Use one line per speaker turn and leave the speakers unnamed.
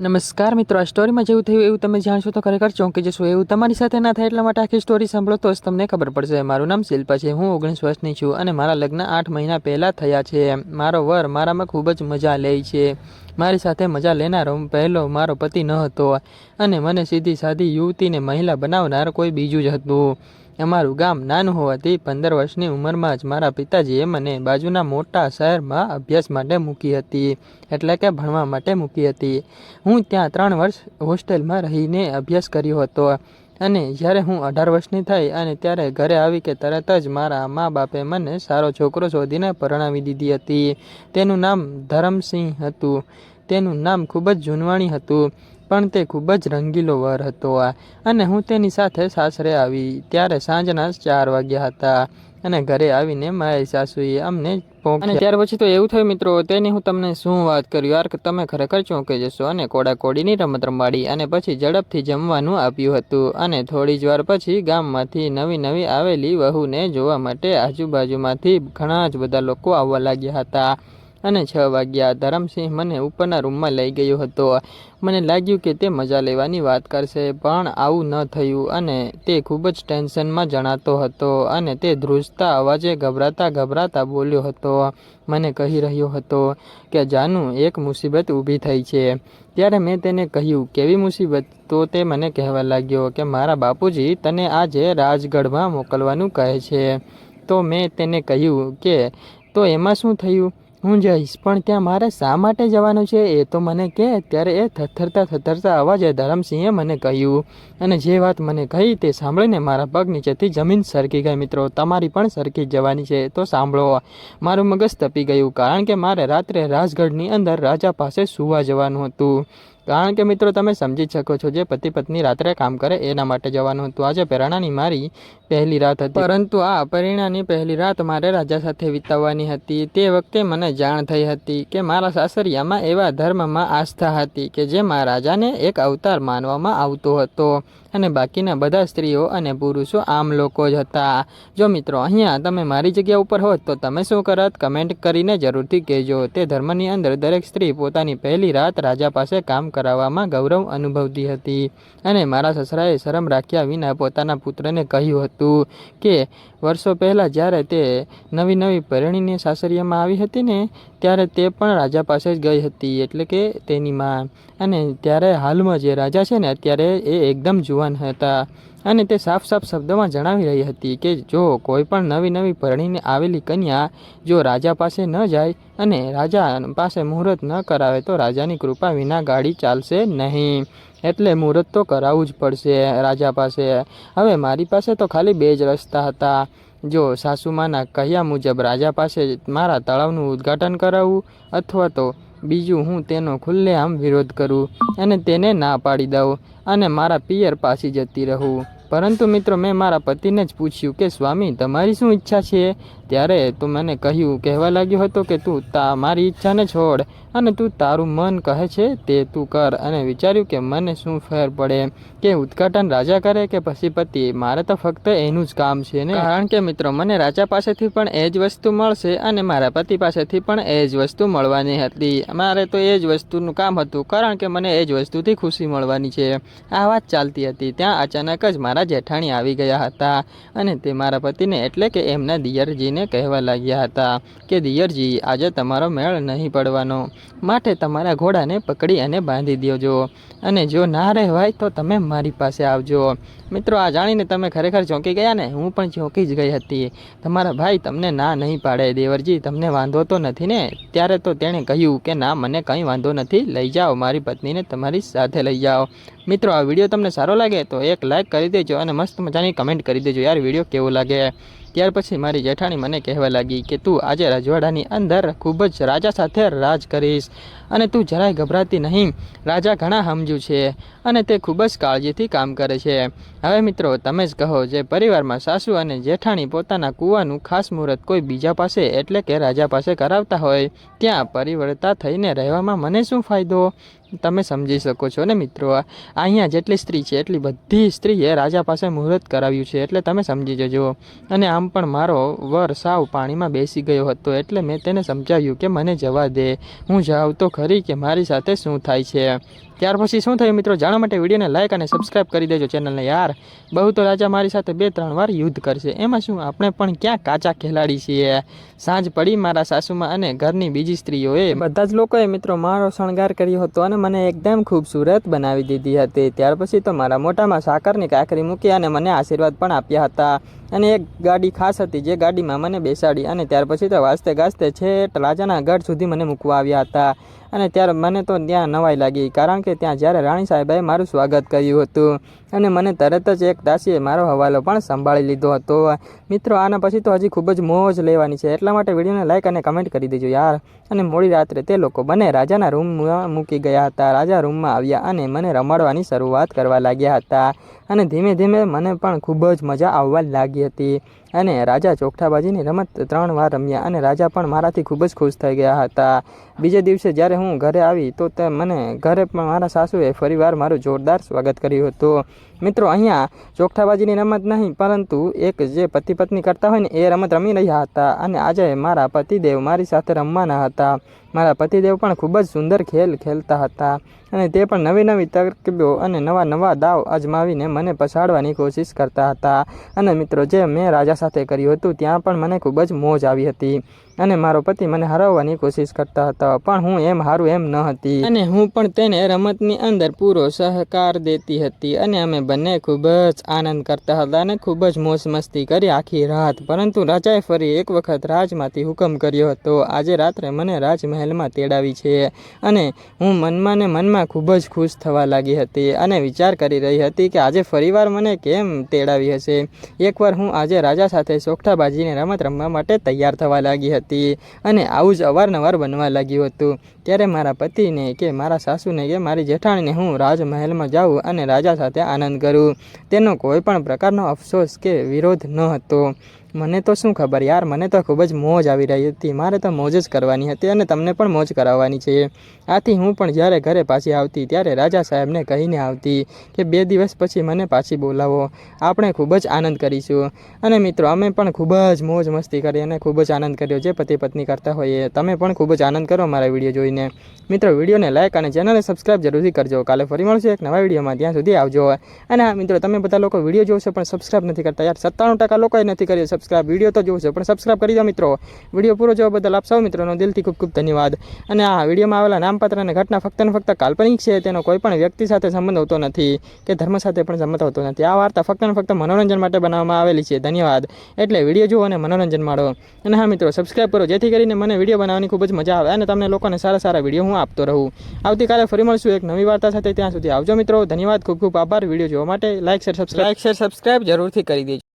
નમસ્કાર મિત્રો, આ સ્ટોરીમાં જેવું થયું એવું તમે જાણશો તો ખરેખર ચોંકી જશો. એવું તમારી સાથે ના થાય એટલા માટે આખી સ્ટોરી સાંભળો તો જ તમને ખબર પડશે. મારું નામ શિલ્પા છે, હું ઓગણીસ વર્ષની છું અને મારા લગ્ન આઠ મહિના પહેલાં થયા છે. મારો વર મારામાં ખૂબ જ મજા લે છે. મારી સાથે મજા લેનારો પહેલો મારો પતિ ન હતો અને મને સીધી સાદી યુવતીને મહિલા બનાવનાર કોઈ બીજું જ હતું. અમારું ગામ નાનું હોવાથી પંદર વર્ષની ઉંમરમાં જ મારા પિતાજીએ મને બાજુના મોટા શહેરમાં અભ્યાસ માટે મૂકી હતી, એટલે કે ભણવા માટે મૂકી હતી. હું ત્યાં ત્રણ વર્ષ હોસ્ટેલમાં રહીને અભ્યાસ કર્યો હતો. અને જ્યારે હું અઢાર વર્ષની થઈ અને ત્યારે ઘરે આવી કે તરત જ મારા મા બાપે મને સારો છોકરો શોધીને પરણાવી દીધી હતી. તેનું નામ ધરમસિંહ હતું. તેનું નામ ખૂબ જ જૂનવાણી હતું, પણ તે ખૂબ જ રંગીલો વર હતો અને હું તેની સાથે સાસરે આવી, ત્યારે સાંજના ચાર વાગ્યા હતા. અને ઘરે આવીને મારી સાસુએ અમને અને ત્યાર પછી તો એવું થયું મિત્રો, તેની હું તમને શું વાત કર્યું યાર કે તમે ખરેખર ચોંકી જશો અને કોડા કોડીની રમત રમાડી અને પછી ઝડપથી જમવાનું આપ્યું હતું. અને થોડી જ વાર પછી ગામમાંથી નવી નવી આવેલી વહુને જોવા માટે આજુબાજુમાંથી ઘણા જ બધા લોકો આવવા લાગ્યા હતા. અને છ વાગ્યા ધરમસિંહ મને ઉપરના રૂમમાં લઈ ગયો હતો. મને લાગ્યું કે તે મજા લેવાની વાત કરશે, પણ આવું ન થયું અને તે ખૂબ જ ટેન્શનમાં જણાતો હતો અને તે ધ્રુજતા અવાજે ગભરાતા ગભરાતા બોલ્યો હતો. મને કહી રહ્યો હતો કે જાનુ, એક મુસીબત ઊભી થઈ છે. ત્યારે મેં તેને કહ્યું, કેવી મુસીબત? તો તે મને કહેવા લાગ્યો કે, મારા બાપુજી તને આજે રાજગઢમાં મોકલવાનું કહે છે. તો મેં તેને કહ્યું કે, તો એમાં શું થયું? હું જઈશ, પણ ત્યાં મારે શા માટે જવાનું છે એ તો મને કહે ત્યારે એ થથરતા થથરતા અવાજે ધરમસિંહે મને કહ્યું. અને જે વાત મને કહી તે સાંભળીને મારા પગ નીચેથી જમીન સરકી ગઈ મિત્રો. તમારી પણ સરકી જવાની છે તો સાંભળો. મારું મગજ તપી ગયું, કારણ કે મારે રાત્રે રાજગઢની અંદર રાજા પાસે સુવા જવાનું હતું. કારણ કે મિત્રો તમે સમજી શકો છો, જે પતિ પત્ની રાત્રે કામ કરે એના માટે જવાનું હતું. આજે પહેરણાની મારી પહેલી રાત હતી. પરંતુ આ પરિણાની પહેલી રાત મારે રાજા સાથે વિતાવવાની હતી. તે વખતે મને જાણ થઈ હતી કે મારા સાસરિયામાં એવા ધર્મમાં આસ્થા હતી કે જેમાં રાજાને એક અવતાર માનવામાં આવતો હતો અને બાકીના બધા સ્ત્રીઓ અને પુરુષો આમ લોકો જ હતા. જો મિત્રો, અહીંયા તમે મારી જગ્યા ઉપર હોત તો તમે શું કરત? કમેન્ટ કરીને જરૂરથી કહેજો. તે ધર્મની અંદર દરેક સ્ત્રી પોતાની પહેલી રાત રાજા પાસે કામ કરાવવામાં ગૌરવ અનુભવતી હતી અને મારા સસરાએ શરમ રાખ્યા વિના પોતાના પુત્રને કહ્યું હતું કે, વર્ષો પહેલાં જ્યારે તે નવી નવી પરણીને સાસરિયામાં આવી હતી ને ત્યારે તે પણ રાજા પાસે જ ગઈ હતી, એટલે કે તેની માં. અને ત્યારે હાલમાં જે રાજા છે ને, અત્યારે એ એકદમ જુવાન હતા. અને તે સાફ સાફ શબ્દોમાં જણાવી રહી હતી કે જો કોઈ પણ નવી નવી પરણીને આવેલી કન્યા જો રાજા પાસે ન જાય અને રાજા પાસે મુહૂર્ત ન કરાવે, તો રાજાની કૃપા વિના ગાડી ચાલશે નહીં. એટલે મુહૂર્ત તો કરાવવું જ પડશે રાજા પાસે. હવે મારી પાસે તો ખાલી બે જ રસ્તા હતા. જો સાસુમાના કહ્યા મુજબ રાજા પાસે મારા તળાવનું ઉદ્ઘાટન કરાવવું અથવા તો બીજું હું તેનો ખુલ્લેઆમ વિરોધ કરું અને તેને ના પાડી દઉં અને મારા પિયર પાસી જતી રહું. પરંતુ મિત્રો મેં મારા પતિને જ પૂછ્યું કે, સ્વામી, તમારી શું ઈચ્છા છે? ત્યારે તો મને કહ્યું, કહેવા લાગ્યો હતો કે તું તા, મારી ઈચ્છાને છોડ અને તું તારું મન કહે છે તે તું કર. અને વિચાર્યું કે, મને શું ફેર પડે? કે ઉદ્ઘાટન રાજા કરે કે પછી પતિ? મારે તો ફક્ત એનું જ કામ છે ને. કારણ કે મિત્રો, મને રાજા પાસેથી પણ એ જ વસ્તુ મળશે અને મારા પતિ પાસેથી પણ એ જ વસ્તુ મળવાની હતી. મારે તો એ જ વસ્તુનું કામ હતું, કારણ કે મને એ જ વસ્તુથી ખુશી મળવાની છે. આ વાત ચાલતી હતી. ત્યાં અચાનક જ મારા જેઠાણી આવી ગયા હતા અને તે મારા પતિને એટલે કે એમના દિયરજીને કહેવા લાગ્યા હતા કે, દિયરજી, આજે તમારો મેળ નહીં પડવાનો. માટે તમારા ઘોડાને પકડી અને બાંધી દેજો. અને જો ના રહેવાય તો તમે મારી પાસે આવજો. મિત્રો, આ જાણીને તમે ખરેખર ચોંકી ગયા ને? હું પણ ચોંકી જ ગઈ હતી. તમારા ભાઈ તમને ના નહીં પાડે. દેવરજી, તમને વાંધો તો નથી ને? ત્યારે તો તેણે કહ્યું કે, ના, મને કંઈ વાંધો નથી. લઈ જાઓ. મારી પત્નીને તમારી સાથે લઈ જાઓ. મિત્રો, આ વીડિયો તમને સારો લાગે તો એક લાઇક કરી દેજો અને મસ્ત મજાની કમેન્ટ કરી દેજો. યાર, વીડિયો કેવો લાગે? ત્યાર પછી મારી જેઠાણી મને કહેવા લાગી કે, તું આજે રજવાડાની અંદર ખૂબ જ રાજા સાથે રાજ કરીશ અને તું જરાય ગભરાતી નહીં. રાજા ઘણા સમજુ છે અને તે ખૂબ જ કાળજીથી કામ કરે છે. હવે મિત્રો, તમે જ કહો, જે પરિવારમાં સાસુ અને જેઠાણી પોતાના કૂવાનું ખાસ મુહૂર્ત કોઈ બીજા પાસે એટલે કે રાજા પાસે કરાવતા હોય, ત્યાં પરિવર્તા થઈને રહેવામાં મને શું ફાયદો? તમે સમજી શકો છો ને મિત્રો અહીંયા જેટલી સ્ત્રી છે, એટલી બધી સ્ત્રીએ રાજા પાસે મુહૂર્ત કરાવ્યું છે, એટલે તમે સમજી જજો. અને આમ પણ મારો વર સાવ પાણીમાં બેસી ગયો હતો, એટલે મેં તેને સમજાવ્યું કે મને જવા દે. હું જાઉં તો ખરી કે મારી સાથે શું થાય છે? ત્યાર પછી શું થયું મિત્રો? જાણવા માટે વિડીયોને લાઇક અને સબસ્ક્રાઇબ કરી દેજો ચેનલને યાર. બહુ તો રાજા મારી સાથે બે ત્રણ વાર યુદ્ધ કરશે. એમાં શું? આપણે પણ ક્યાં કાચા ખેલાડી છીએ? સાંજ પડી મારા સાસુમાં અને ઘરની બીજી સ્ત્રીઓએ બધા જ લોકોએ મિત્રો મારો શણગાર કર્યો હતો અને મને એકદમ ખૂબસૂરત બનાવી દીધી હતી. ત્યાર પછી તો મારા મોટામાં સાકરની કાકરી મૂકી અને મને આશીર્વાદ પણ આપ્યા હતા. અને એક ગાડી ખાસ હતી જે ગાડીમાં મને બેસાડી અને ત્યાર પછી તો વાસ્તે ગાસ્તે છેટ રાજાના ગઢ સુધી મને મૂકવા આવ્યા હતા. અને ત્યારે મને તો ત્યાં નવાઈ લાગી, કારણ કે ત્યાં જ્યારે રાણી સાહેબાએ મારું સ્વાગત કર્યું હતું અને મને તરત જ એક દાસીએ મારો હવાલો પણ સંભાળી લીધો હતો. મિત્રો, આના પછી તો હજી ખૂબ જ મોજ લેવાની છે. એટલા માટે વિડીયોને લાઇક અને કમેન્ટ કરી દેજો યાર. અને મોડી રાત્રે તે લોકો બંને રાજાના રૂમમાં મૂકી ગયા હતા. રાજા રૂમમાં આવ્યા અને મને રમાડવાની શરૂઆત કરવા લાગ્યા હતા. અને ધીમે ધીમે મને પણ ખૂબ જ મજા આવવા લાગી હતી. અને રાજા ચોકઠાબાજીની રમત ત્રણ વાર રમ્યા અને રાજા પણ મારાથી ખૂબ જ ખુશ થઈ ગયા હતા. બીજે દિવસે જ્યારે હું ઘરે આવી તો તે મને ઘરે પણ મારા સાસુએ ફરીવાર મારું જોરદાર સ્વાગત કર્યું હતું. મિત્રો, અહીંયા ચોકઠાબાજીની રમત નહીં, પરંતુ એક જે પતિ પત્ની કરતા હોય ને, એ રમત રમી રહ્યા હતા અને આજે મારા પતિદેવ મારી સાથે રમવાના હતા. મારા પતિદેવ પણ ખૂબ જ સુંદર ખેલ ખેલતા હતા. અને તે પણ નવી નવી તરકીબો અને નવા નવા દાવ અજમાવીને મને પછાડવાની કોશિશ કરતા હતા. અને મિત્રો, જે મેં રાજા સાથે કર્યું હતું, ત્યાં પણ મને ખૂબ જ મોજ આવી હતી. અને મારો પતિ મને હરાવવાની કોશિશ કરતા હતા, પણ હું એમ હારું એમ ન હતી. અને હું પણ તેને રમતની અંદર પૂરો સહકાર દેતી હતી અને અમે બંને ખૂબ જ આનંદ કરતા હતા અને ખૂબ જ મોજ મસ્તી કરી આખી રાત. પરંતુ રાજાએ ફરી એક વખત રાજમાંથી હુકમ કર્યો હતો. આજે રાત્રે મને રાજમહેલમાં તેડાવી છે અને હું મનમાં ને મનમાં ખૂબ જ ખુશ થવા લાગી હતી અને વિચાર કરી રહી હતી કે આજે ફરીવાર મને કેમ તેડાવી હશે? એકવાર હું આજે રાજા સાથે સોગઠાબાજીની રમત રમવા માટે તૈયાર થવા લાગી હતી અને આવું જ અવારનવાર બનવા લાગ્યું હતું. ત્યારે મારા પતિને કે મારા સાસુને કે મારી જેઠાણીને હું રાજમહેલમાં જાઉં અને રાજા સાથે આનંદ કરું. તેનો કોઈ પણ પ્રકારનો અફસોસ કે વિરોધ ન હતો. મને તો શું ખબર યાર, મને તો ખૂબ જ મોજ આવી રહી હતી. મારે તો મોજ જ કરવાની હતી અને તમને પણ મોજ કરાવવાની છે. આથી હું પણ જ્યારે ઘરે પાછી આવતી, ત્યારે રાજા સાહેબને કહીને આવતી કે બે દિવસ પછી મને પાછી બોલાવો. આપણે ખૂબ જ આનંદ કરીશું. અને મિત્રો, અમે પણ ખૂબ જ મોજ મસ્તી કરી અને ખૂબ જ આનંદ કર્યો જે પતિ પત્ની કરતા હોઈએ. તમે પણ ખૂબ જ આનંદ કરો મારા વીડિયો જોઈને. મિત્રો, વિડીયોને લાઇક અને ચેનલને સબસ્ક્રાઈબ જરૂરથી કરજો. કાલે ફરી મળશું એક નવા વિડીયોમાં. ત્યાં સુધી આવજો. અને હા, મિત્રો, તમે બધા લોકો વીડિયો જોશો પણ સબસ્ક્રાઈબ નથી કરતા યાર. સત્તાણું ટકા લોકોએ નથી કર્યો. સબસ્ક્રાઇબ વીડિયો તો જોશો પણ સબસ્ક્રાઇબ કરી દો મિત્રો. વીડિયો પૂરો જોવા બદલ આપ સૌ મિત્રોનો દિલથી ખૂબ ખૂબ ધન્યવાદ. અને આ વિડીયોમાં આવેલા નામપત્ર અને ઘટના ફક્ત ને ફક્ત કાલ્પનિક છે, તેનો કોઈ પણ વ્યક્તિ સાથે સંબંધ હોતો નથી કે ધર્મ સાથે પણ સંબંધ હોતો નથી. આ વાર્તા ફક્ત ને ફક્ત મનોરંજન માટે બનાવવામાં આવેલી છે. ધન્યવાદ. એટલે વીડિયો જુઓ અને મનોરંજન માણો. અને હા મિત્રો સબસ્ક્રાઇબ કરો. જેથી કરીને મને વીડિયો બનાવવાની ખૂબ જ મજા આવે અને તમને લોકોને સારા સારા વીડિયો હું આપતો રહું. આવતીકાલે ફરી મળશું એક નવી વાર્તા સાથે. ત્યાં સુધી આવજો મિત્રો. ધન્યવાદ. ખૂબ ખૂબ આભાર. વીડિયો જોવા માટે like share subscribe share subscribe જરૂરથી કરી દેજો.